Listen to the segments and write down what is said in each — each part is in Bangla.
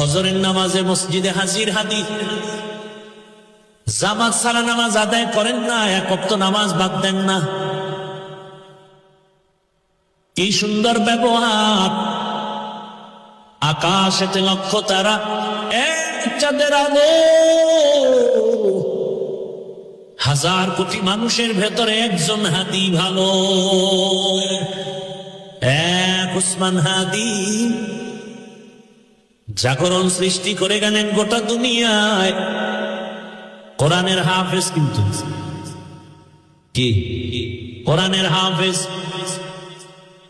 ফজরের নামাজে মসজিদে হাজির হাদি জামাত সারা নামাজ আদায় করেন না, এক অক্ত নামাজ বাদ দেন না। কি সুন্দর ব্যবহার। আকাশেতে লক্ষ তারা এক চাঁদের আলো। হাজার কোটি মানুষের ভেতরে একজন হাদি ভালো। এক উসমান হাদি জাগরণ সৃষ্টি করে গেলেন গোটা দুনিয়ায়। কোরআনের হাফেজ কিন্তু। কি? কোরআনের হাফেজ?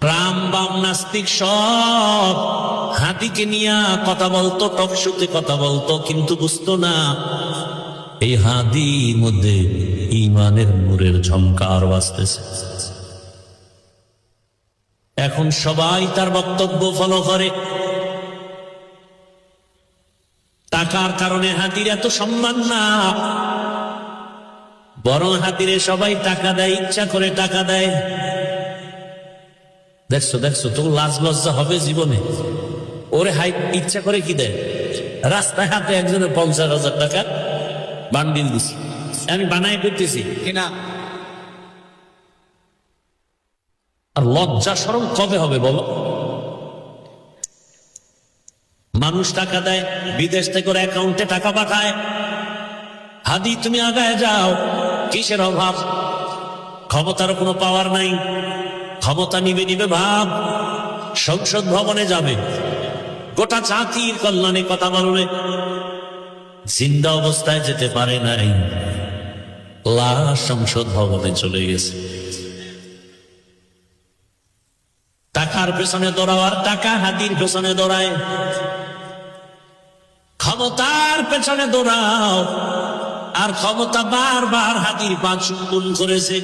রাম, বাম, নাস্তিক সব হাতিকে নিয়ে কথা বলতো, টকশুতে কথা বলতো, কিন্তু বুঝতো না। এই হাদির মধ্যে ইমানের মুরের ঝংকার বাজতেছে। এখন সবাই তার বক্তব্য ফলো করে। টাকার কারণে হাতির এত সম্মান না। বরং হাতিরে সবাই টাকা দেয় ইচ্ছা করে টাকা দেয়। দেখছ দেখছ তো লাজ লজ্জা হবে জীবনে। ওরে হাই ইচ্ছা করে কি দেয়? রাস্তায় হাতে একজনের পঞ্চাশ হাজার টাকা বান্ডিল দিছি। আমি বানাই করতেছি। কিনা আর লজ্জা সরম কবে হবে বলো? মানুষ টাকা দেয়, বিদেশ থেকে অ্যাকাউন্টে টাকা পাঠায়। হাদি, তুমি আগায় যাও। কিসের অভাব? ক্ষমতার কোনো পাওয়ার নাই। ক্ষমতা নিবে নিবে ভাব। সংসদ ভবনে যাবে। গোটা জাতির কল্যাণে কথা বলবে জিন্দা অবস্থায় যেতে পারে নাই। লাশ সংসদ ভবনে চলে গেছে। টাকার পেছনে দৌড়াওয়ার টাকা হাতির পেছনে দৌড়ায়। ক্ষমতার পেছনে দৌড়াও আর ক্ষমতা বারবার হাতির পা চুম্বন করেছে।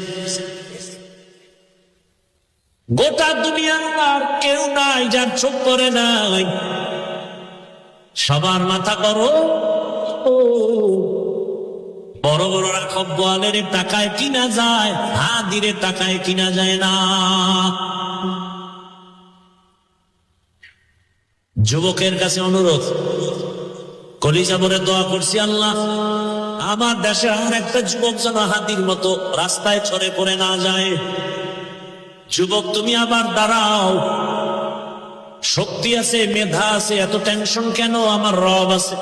গোটা দুনিয়ার কেউ নাই যার চোখ করে নাই। সবার মাথা করো বড় বড় রাখব টাকায় কিনা যায় হাদিরে টাকায় কিনা যায় না। যুবকের কাছে অনুরোধ, কলিজা বলে দোয়া করছি আল্লাহ, আমার দেশে আর একটা যুবক যেন হাতির মতো রাস্তায় ছড়ে পড়ে না যায়। যুবক, তুমি আবার দাঁড়াও। শক্তি আছে, মেধা আছে, এত টেনশন কেন? আমার রব আছে।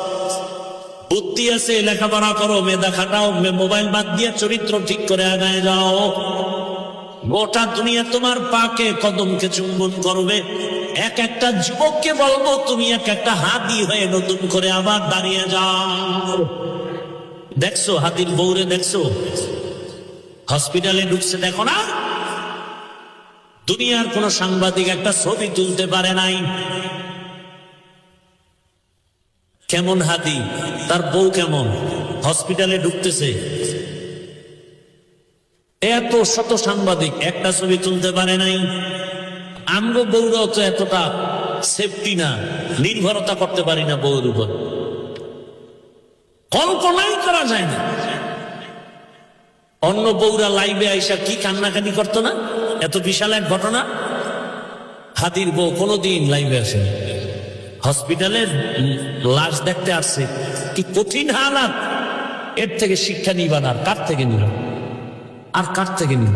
বুদ্ধি আছে, লেখাপড়া করো, মেধা খাটাও মোবাইল বাদ দিয়ে চরিত্র ঠিক করে আগায় যাও। গোটা দুনিয়া তোমার পাকে কদমকে চুম্বন করবে। এক একটা যুবককে বলব, তুমি এক একটা হাতি হয়ে নতুন করে আবার দাঁড়িয়ে যাও। দেখছ, হাতির বউরে দেখছ? হসপিটালে ঢুকছে, দেখো না? দুনিয়ার কোন সাংবাদিক একটা ছবি তুলতে পারে নাই। কেমন হাতি? তার বউ কেমন? হসপিটালে ঢুকতেছে। এত শত সাংবাদিক একটা ছবি তুলতে পারে নাই। আমগো বউরাও তো এতটা সেফটি না, নির্ভরতা করতে পারি না বউর উপর। কল্পনাই করা যায় না। অন্য বউরা লাইভে আইসা কি কান্নাকানি করতো না? এত বিশাল এক ঘটনা। হাতির বউ কোনোদিন লাইভে আসে হসপিটালের লাশ দেখতে আসছে। কি কঠিন হালাত। এর থেকে শিক্ষা নিবান আর কার থেকে নিল আর কার থেকে নিল